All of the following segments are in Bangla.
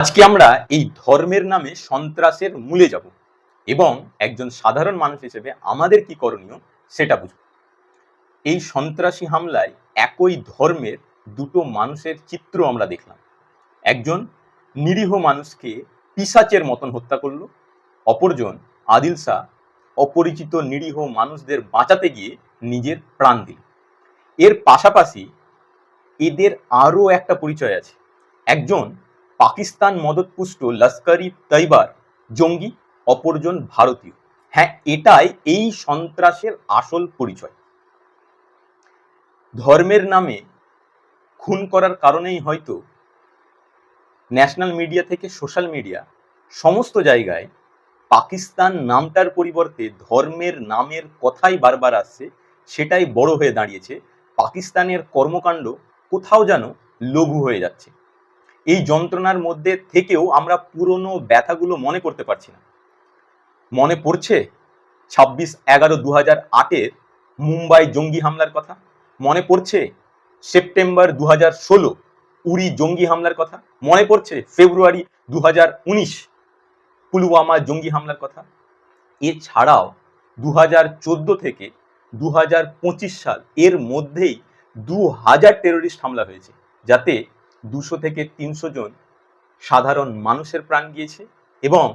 আজকে আমরা এই ধর্মের নামে সন্ত্রাসের মূলে যাব এবং একজন সাধারণ মানুষ হিসেবে আমাদের কি করণীয় সেটা বুঝব। এই সন্ত্রাসী হামলায় একই ধর্মের দুটো মানুষের চিত্র আমরা দেখলাম। একজন নিরীহ মানুষকে পিসাচের মতন হত্যা করল, অপরজন আদিল শাহ, অপরিচিত নিরীহ মানুষদের বাঁচাতে গিয়ে নিজের প্রাণ দিল। এর পাশাপাশি এদের আরও একটা পরিচয় আছে। একজন পাকিস্তান মদতপুষ্ট লস্করি তৈবার, জঙ্গি, অপরজন ভারতীয়। হ্যাঁ এটাই এই সন্ত্রাসের আসল পরিচয়। ধর্মের নামে খুন করার কারণেই হয়তো ন্যাশনাল মিডিয়া থেকে সোশ্যাল মিডিয়া সমস্ত জায়গায় পাকিস্তান নামটার পরিবর্তে ধর্মের নামের কথাই বারবার আসছে, সেটাই বড় হয়ে দাঁড়িয়েছে। পাকিস্তানের কর্মকাণ্ড কোথাও যেন লঘু হয়ে যাচ্ছে। এই যন্ত্রণার মধ্যে থেকেও আমরা পুরনো ব্যথাগুলো মনে করতে পারছি না। মনে পড়ছে ছাব্বিশ এগারো দু হাজার আটের মুম্বাই জঙ্গি হামলার কথা? মনে পড়ছে সেপ্টেম্বর দু হাজার ষোলো উড়ি জঙ্গি হামলার কথা? মনে পড়ছে ফেব্রুয়ারি দু হাজার উনিশ পুলওয়ামা জঙ্গি হামলার কথা? এছাড়াও দু হাজার চোদ্দ থেকে দু হাজার পঁচিশ সাল এর মধ্যেই দু হাজার টেরোরিস্ট হামলা হয়েছে, যাতে দুশো থেকে তিনশো জন সাধারণ মানুষের প্রাণ গিয়েছে এবং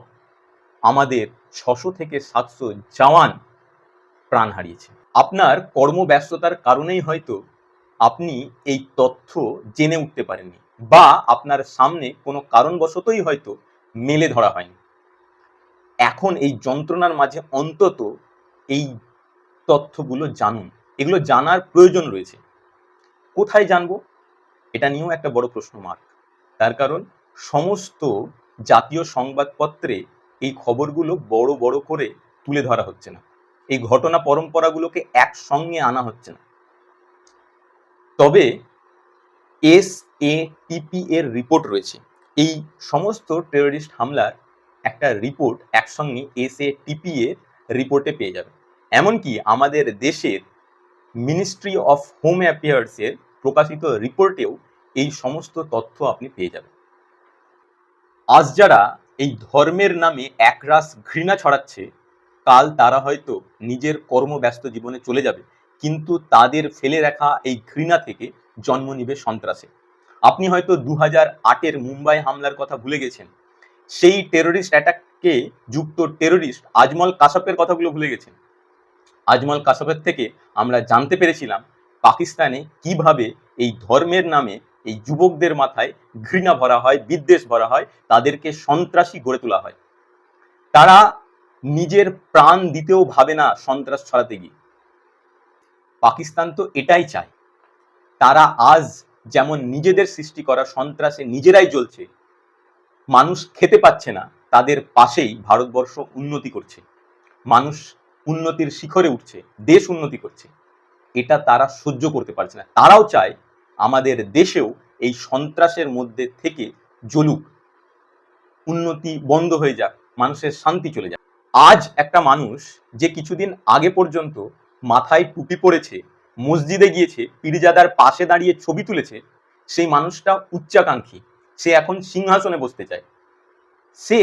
আমাদের ছশো থেকে সাতশো জওয়ান প্রাণ হারিয়েছে। আপনার কর্মব্যস্ততার কারণেই হয়তো আপনি এই তথ্য জেনে উঠতে পারেননি বা আপনার সামনে কোনো কারণবশতই হয়তো মেলে ধরা হয়নি। এখন এই যন্ত্রণার মাঝে অন্তত এই তথ্যগুলো জানুন। এগুলো জানার প্রয়োজন রয়েছে। কোথায় জানব? এটা নিয়েও একটা বড় প্রশ্ন মার্ক তার কারণ সমস্ত জাতীয় সংবাদপত্রে এই খবরগুলো বড় বড় করে তুলে ধরা হচ্ছে না। এই ঘটনা পরম্পরাগুলোকে একসঙ্গে আনা হচ্ছে না। তবে এস এ টিপি এর রিপোর্ট রয়েছে। এই সমস্ত টেররিস্ট হামলার একটা রিপোর্ট একসঙ্গে এস এ টিপি এর রিপোর্টে পেয়ে যাবে। এমনকি আমাদের দেশের মিনিস্ট্রি অফ হোম অ্যাফেয়ার্সের প্রকাশিত রিপোর্টেও এই সমস্ত তথ্য আপনি পেয়ে যাবেন। আজ যারা এই ধর্মের নামে একরাশ ঘৃণা ছড়াচ্ছে, কাল তারা হয়তো নিজের কর্মব্যস্ত জীবনে চলে যাবে, কিন্তু তাদের ফেলে রাখা এই ঘৃণা থেকে জন্ম নিবে সন্ত্রাসে। আপনি হয়তো দু হাজার আটের মুম্বাই হামলার কথা ভুলে গেছেন। সেই টেরোরিস্ট অ্যাটাককে যুক্ত টেরোরিস্ট আজমল কাসাপের কথাগুলো ভুলে গেছেন। আজমল কাসাপের থেকে আমরা জানতে পেরেছিলাম পাকিস্তানে কীভাবে এই ধর্মের নামে এই যুবকদের মাথায় ঘৃণা ভরা হয়, বিদ্বেষ ভরা হয়, তাদেরকে সন্ত্রাসী গড়ে তোলা হয়। তারা নিজের প্রাণ দিতেও ভাবে না সন্ত্রাস ছড়াতে গিয়ে। পাকিস্তান তো এটাই চায়। তারা আজ যেমন নিজেদের সৃষ্টি করা সন্ত্রাসে নিজেরাই জ্বলছে, মানুষ খেতে পাচ্ছে না, তাদের পাশেই ভারতবর্ষ উন্নতি করছে। মানুষ উন্নতির শিখরে উঠছে, দেশ উন্নতি করছে। এটা তারা সহ্য করতে পারছে না। তারাও চায় আমাদের দেশেও এই সন্ত্রাসের মধ্যে থেকে জ্বলুক। উন্নতি বন্ধ হয়ে যাক, মানুষের শান্তি চলে যাক। আজ একটা মানুষ যে কিছুদিন আগে পর্যন্ত মাথায় টুপি পরেছে, মসজিদে গিয়েছে, পীরজাদার পাশে দাঁড়িয়ে ছবি তুলেছে, সেই মানুষটা উচ্চাকাঙ্ক্ষী। সে এখন সিংহাসনে বসতে চায়। সে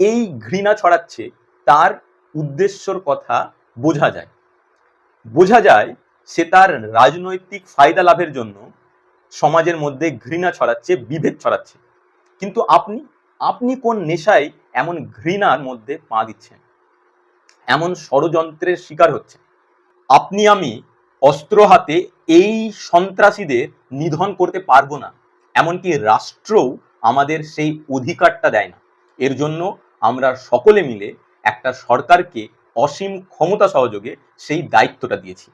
এই ঘৃণা ছড়াচ্ছে, তার উদ্দেশ্যর কথা বোঝা যায়। বোঝা যায় সে তার রাজনৈতিক ফায়দা লাভের জন্য সমাজের মধ্যে ঘৃণা ছড়াচ্ছে, বিভেদ ছড়াচ্ছে। কিন্তু আপনি আপনি কোন নেশায় এমন ঘৃণার মধ্যে পা দিচ্ছেন? এমন ষড়যন্ত্রের শিকার হচ্ছে আপনি, আমি অস্ত্র হাতে এই সন্ত্রাসীদের নিধন করতে পারব না। এমনকি রাষ্ট্রও আমাদের সেই অধিকারটা দেয় না। এর জন্য আমরা সকলে মিলে একটা সরকারকে অসীম ক্ষমতা সহযোগে সেই দায়িত্বটা দিয়েছি।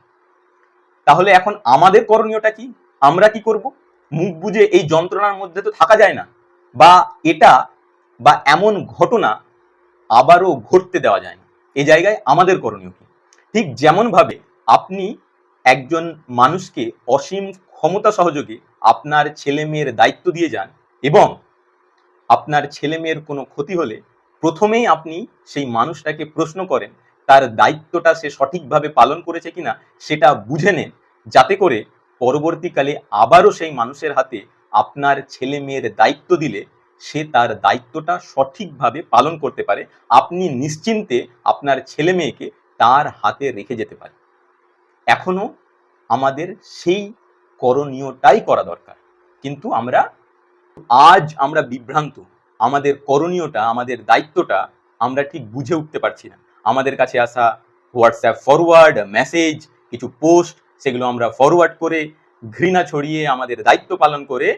তাহলে এখন আমাদের করণীয়টা কি? আমরা কি করব? মুখ বুঝে এই যন্ত্রণার মধ্যে তো থাকা যায় না। বা এটা বা এমন ঘটনা আবারও ঘটতে দেওয়া যায় না। এই জায়গায় আমাদের করণীয় কি? ঠিক যেমনভাবে আপনি একজন মানুষকে অসীম ক্ষমতা সহযোগে আপনার ছেলে মেয়ের দায়িত্ব দিয়ে যান এবং আপনার ছেলে মেয়ের কোনো ক্ষতি হলে প্রথমেই আপনি সেই মানুষটাকে প্রশ্ন করেন, তার দায়িত্বটা সে সঠিকভাবে পালন করেছে কিনা সেটা বুঝে নেন। যাতে করে পরবর্তীকালে আবারও সেই মানুষের হাতে আপনার ছেলে মেয়ের দায়িত্ব দিলে সে তার দায়িত্বটা সঠিকভাবে পালন করতে পারে। আপনি নিশ্চিন্তে আপনার ছেলে মেয়েকে তার হাতে রেখে যেতে পারে এখনও আমাদের সেই করণীয়টাই করা দরকার। কিন্তু আমরা, আজ আমরা বিভ্রান্ত, আমাদের করণীয়টা, আমাদের দায়িত্বটা আমরা ঠিক বুঝে উঠতে পারছি না। আমাদের কাছে আসা হোয়াটসঅ্যাপ ফরওয়ার্ড, মেসেজ, কিছু পোস্ট সেগুলো আমরা ফরওয়ার্ড করে, ঘৃণা ছড়িয়ে আমাদের দায়িত্ব পালন করে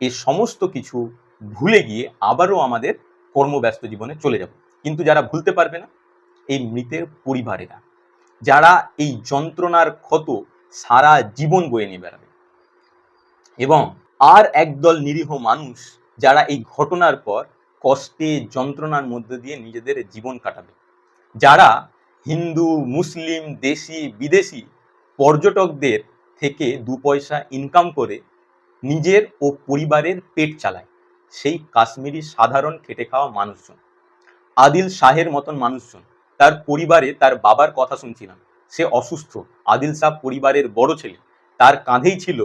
এই সমস্ত কিছু ভুলে গিয়ে আবারও আমাদের কর্মব্যস্ত জীবনে চলে যাব। কিন্তু যারা ভুলতে পারবে না, এই মৃতের পরিবারেরা, যারা এই যন্ত্রণার ক্ষত সারা জীবন বয়ে নিয়ে বেড়াবে এবং আর একদল নিরীহ মানুষ যারা এই ঘটনার পর কষ্টে, যন্ত্রণার মধ্যে দিয়ে নিজেদের জীবন কাটাবে, যারা হিন্দু, মুসলিম, দেশি, বিদেশি পর্যটকদের থেকে দু পয়সা ইনকাম করে নিজের ও পরিবারের পেট চালায়। সেই কাশ্মীরি সাধারণ খেটে খাওয়া মানুষজন। আদিল শাহের মতন মানুষজন। তার পরিবারে তার বাবার কথা শুনছিলাম। সে অসুস্থ। আদিল শাহ পরিবারের বড় ছেলে। তার কাঁধেই ছিল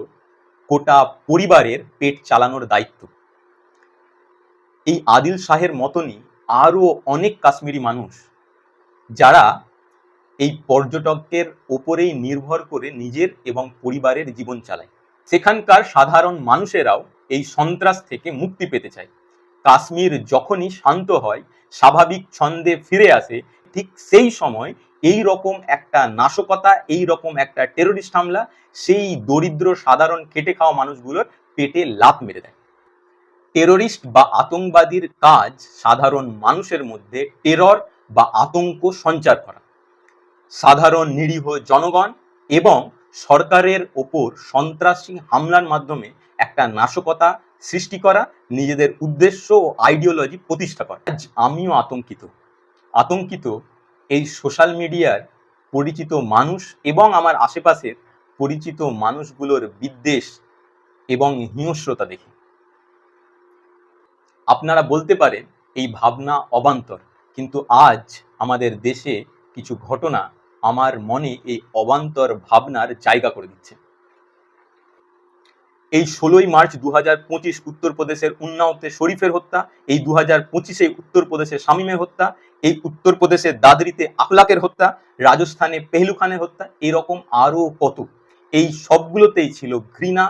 গোটা পরিবারের পেট চালানোর দায়িত্ব। এই আদিল শাহের মতনই আরও অনেক কাশ্মীরি মানুষ যারা এই পর্যটকদের ওপরেই নির্ভর করে নিজের এবং পরিবারের জীবন চালায়। সেখানকার সাধারণ মানুষেরাও এই সন্ত্রাস থেকে মুক্তি পেতে চায়। কাশ্মীর যখনই শান্ত হয়, স্বাভাবিক ছন্দে ফিরে আসে, ঠিক সেই সময় এই রকম একটা নাশকতা, এই রকম একটা টেরোরিস্ট হামলা, সেই দরিদ্র সাধারণ খেটে খাওয়া মানুষগুলোর পেটে লাত মেরে দেয়। টেরোরিস্ট বা আতঙ্কবাদীর কাজ সাধারণ মানুষের মধ্যে টেরর বা আতঙ্ক সঞ্চার করা। সাধারণ নিরীহ জনগণ এবং সরকারের ওপর সন্ত্রাসী হামলার মাধ্যমে একটা নাশকতা সৃষ্টি করা নিজেদের উদ্দেশ্য ও আইডিওলজি প্রতিষ্ঠা করা। আজ আমিও আতঙ্কিত। আতঙ্কিত এই সোশ্যাল মিডিয়ার পরিচিত মানুষ এবং আমার আশেপাশের পরিচিত মানুষগুলোর বিদ্বেষ এবং হিংস্রতা দেখে। আপনারা বলতে পারেন এই ভাবনা অবান্তর, কিন্তু আজ আমাদের দেশে কিছু ঘটনা আমার মনে এই অবান্তর ভাবনার জায়গা করে দিচ্ছে। এই ষোলোই মার্চ দু হাজার পঁচিশ উত্তরপ্রদেশের উন্নাওতে শরীফের হত্যা, এই দু হাজার পঁচিশে উত্তরপ্রদেশে শামীমের হত্যা, এই উত্তরপ্রদেশের দাদরিতে আকলাকের হত্যা, রাজস্থানে পেহলু খানের হত্যা, এরকম আরও কত। এই সবগুলোতেই ছিল ঘৃণা,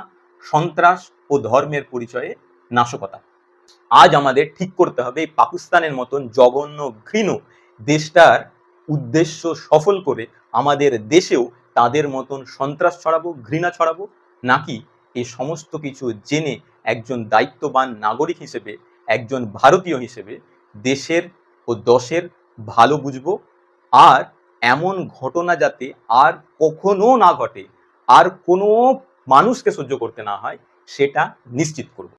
সন্ত্রাস ও ধর্মের পরিচয়ে নাশকতা। আজ আমাদের ঠিক করতে হবে পাকিস্তানের মতন জঘন্য ঘৃণ দেশটার উদ্দেশ্য সফল করে আমাদের দেশেও তাদের মতন সন্ত্রাস ছড়াবো, ঘৃণা ছড়াবো, নাকি এই সমস্ত কিছু জেনে একজন দায়িত্ববান নাগরিক হিসেবে, একজন ভারতীয় হিসেবে দেশের ও দশের ভালো বুঝব? আর এমন ঘটনা যাতে আর কখনো না ঘটে, আর কোনো মানুষকে সহ্য করতে না হয়, সেটা নিশ্চিত করব।